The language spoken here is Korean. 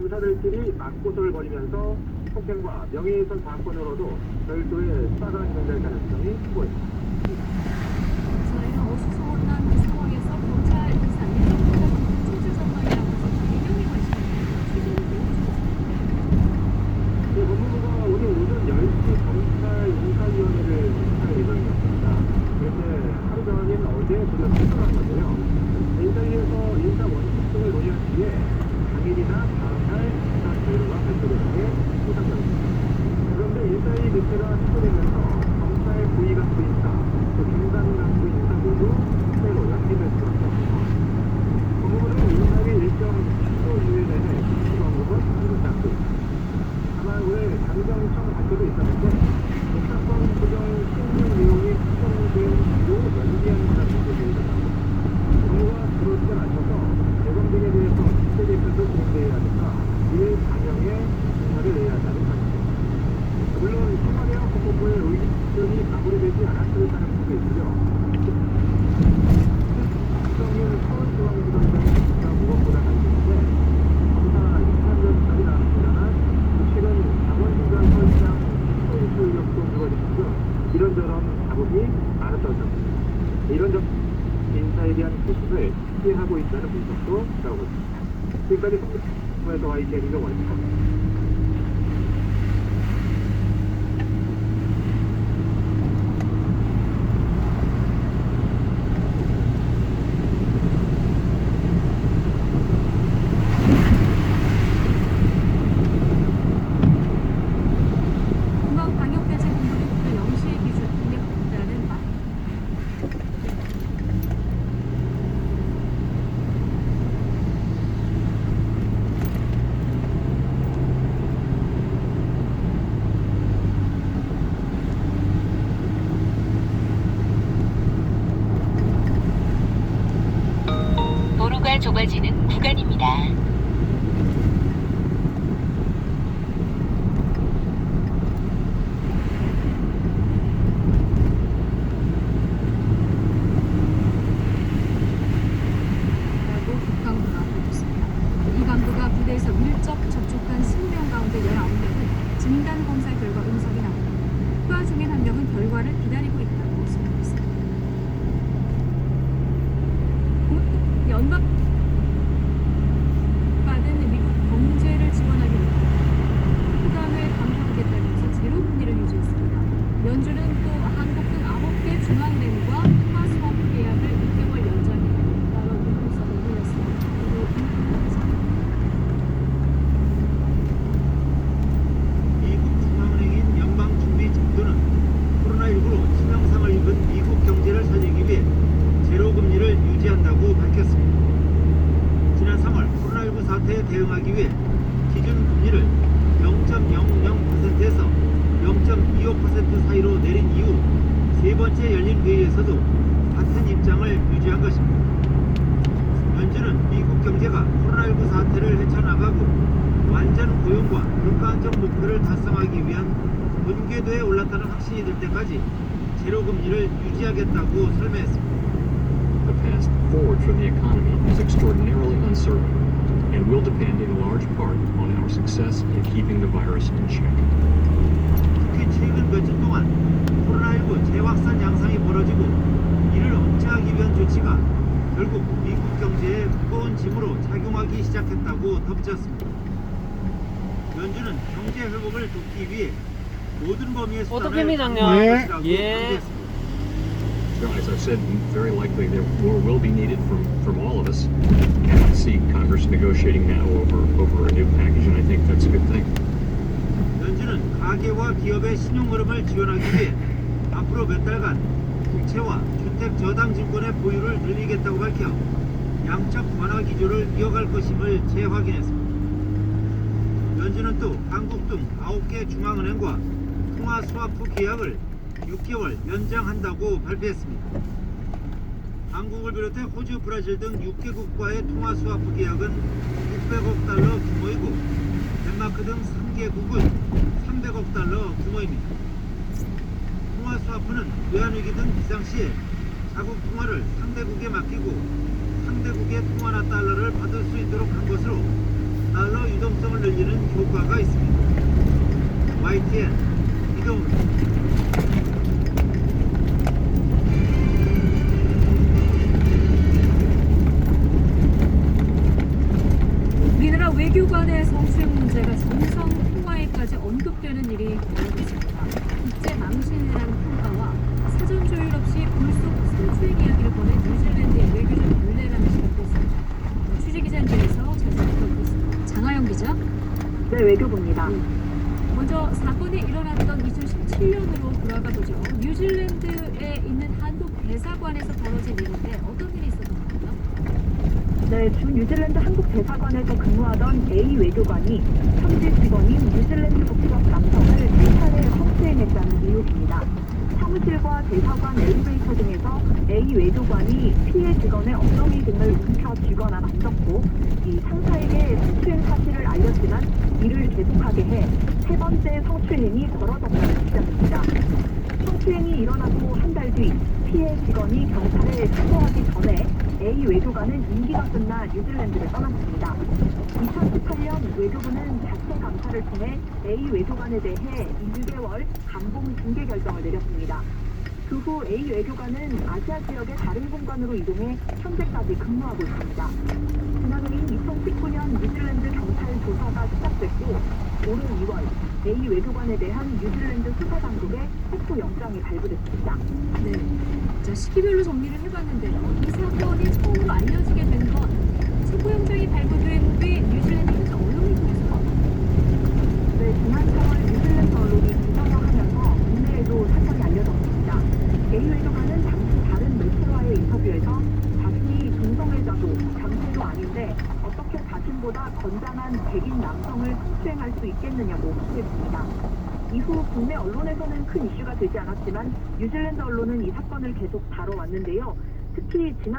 검사들끼리 맞고소를 벌이면서 폭행과 명예훼손 사건으로도 별도의 수사가 진행될 가능성이 크고 있습니다. 저희는 어수선한 그 상황에서 경찰 인사는 총질 전망이라고 해서 이경희 관심입니다. 네, 법무부가 오늘 오전 10시 검찰 인사위원회를 개최할 예정이었습니다. 그런데 하루 전인 어제 무려 퇴근한 건데요. 인사위에서 인사 원칙 등을 논의한 뒤에 당일이나 다음날 인사 결과가 발표되는 게 예상됩니다. 그런데 인사위 개최가 취소되면서 검찰 고위 간부 인사, 또 중간 간부 인사 모두 새로 연기될 수밖에 없습니다. 법무부는 인사위 일정 취소 이후에 내내 지시 언급은 한국 잡고 있습니다. 다만 왜 당정청 발표도 있었는데 독사권 조정 신규 내용이 수정된 뒤로 연기한다는 소식이 있었습니다. 정부가 그것에 맞춰서 대검 등에 대해서 국세 대표도 진행돼야 하니까 이에 반영해 인사를 내야 한다는 관점. 물론 청와대와 법무부의 의견이 마무리되지 않았을 가능성도 있고요. 국정인 서울중앙지검장의 조치가 무엇보다 관심인데 검사 6년 전까지 나왔습니다만 최근 강원중간 서울시장 시도 인력도 이루어지고 이런저런 잡음이 많았다고. 이런 점 인사에 대한 고심을 피하고 있다는 분석도 나오고 있습니다. 지금까지 국무에서 YTN 이정원입니다. 공항 방역 대책 본부는 오늘 0시 기준 공격한다는 말. 좁아지는 구간입니다. 라고 국방부가 밝혔습니다. 이 간부가 부대에서 밀접 접촉한 20명 가운데 19명은 진단 검사 결과 음성이 나오고 그. 연방 2일 기준 금리를 0.00%에서 0.25% 사이로 내린 이후 세 번째 열린 회의에서도 같은 입장을 유지한 것입니다. 연준은 미국 경제가 코로나19 사태를 헤쳐나가고 완전 고용과 물가 안정 목표를 달성하기 위한 분궤도에 올랐다는 확신이 들 때까지 제로 금리를 유지하겠다고 설명했습니다. The path forward for the economy is extraordinarily uncertain. And will depend in large part on our success in keeping the virus in check. 특히 최근 며칠 동안 코로나19 재확산 양상이 벌어지고 이를 억제하기 위한 조치가 결국 미국 경제에 무거운 짐으로 작용하기 시작했다고 덧붙였습니다. 연준은 경제 회복을 돕기 위해 모든 범위의 수단을 어떻게? 강구할 것이라고 예. 강조했습니다. As I've said, very likely there more will be needed from, from all of us. And I see Congress negotiating now over, over a new package, and I think that's a good thing. 연준은 가계와 기업의 신용 흐름을 지원하기 위해 앞으로 몇 달간 국채와 주택 저당 증권의 보유를 늘리겠다고 밝혀 양적 완화 기조를 이어갈 것임을 재확인했습니다. 연준은 또 한국 등 9개 중앙은행과 통화 스와프 계약을 6개월 연장한다고 발표했습니다. 한국을 비롯해 호주, 브라질 등 6개국과의 통화 스와프 계약은 600억 달러 규모이고 덴마크 등 3개국은 300억 달러 규모입니다. 통화 스와프는 외환위기 등 비상시에 자국 통화를 상대국에 맡기고 상대국의 통화나 달러를 받을 수 있도록 한 것으로 달러 유동성을 알려지는 효과가 있습니다. YTN 이동훈 외교부입니다. 먼저 사건이 일어났던 2017년으로 돌아가 보죠. 뉴질랜드에 있는 한국 대사관에서 벌어진 일인데 어떤 일이 있었던 건가요? 네, 주 뉴질랜드 한국 대사관에서 근무하던 A 외교관이 현지 직원인 뉴질랜드 국적 남성을 세 차례 성추행했다는 의혹입니다. 사무실과 대사관 엘리베이터 등에서 A 외교관이 피해 직원의 엉덩이 등을 움켜 쥐거나 만졌고 이 상사에게 성추행 사실을 알렸지만 이를 계속하게 해 세 번째 성추행이 벌어졌다는 지적입니다. 성추행이 일어나고 한 달 뒤 피해 직원이 경찰에 신고하기 전에 A 외교관은 임기가 끝나 뉴질랜드를 떠났습니다. 2018년 외교부는 자체 감사를 통해 A 외교관에 대해 1개월 감봉 중개 결정을 내렸습니다. 그후 A 외교관은 아시아 지역의 다른 공간으로 이동해 현재까지 근무하고 있습니다. 지난해인 2019년 뉴질랜드 경찰 조사가 시작됐고 오는 2월 A 외교관에 대한 뉴질랜드 수사 당국의 체포 영장이 발부됐습니다. 네. 자, 시기별로 정리를 해봤는데요. 이 사건이 처음으로 알려지게 된 건 체포 영장이 발부된 뒤 뉴질랜드 현지 언론을 통해서 네, 지난 4월 뉴질랜드 언론이 기사화하면서 국내에도 사건이 알려졌습니다. A 외교관은 당시 다른 매체와의 인터뷰에서 자신이 동성애자도 장애도 아닌데 자신보다 건장한 백인 남성을 성추행할 수 있겠느냐고 말했습니다. 이후 국내 언론에서는 큰 이슈가 되지 않았지만 뉴질랜드 언론은 이 사건을 계속 다뤄왔는데요. 특히 지난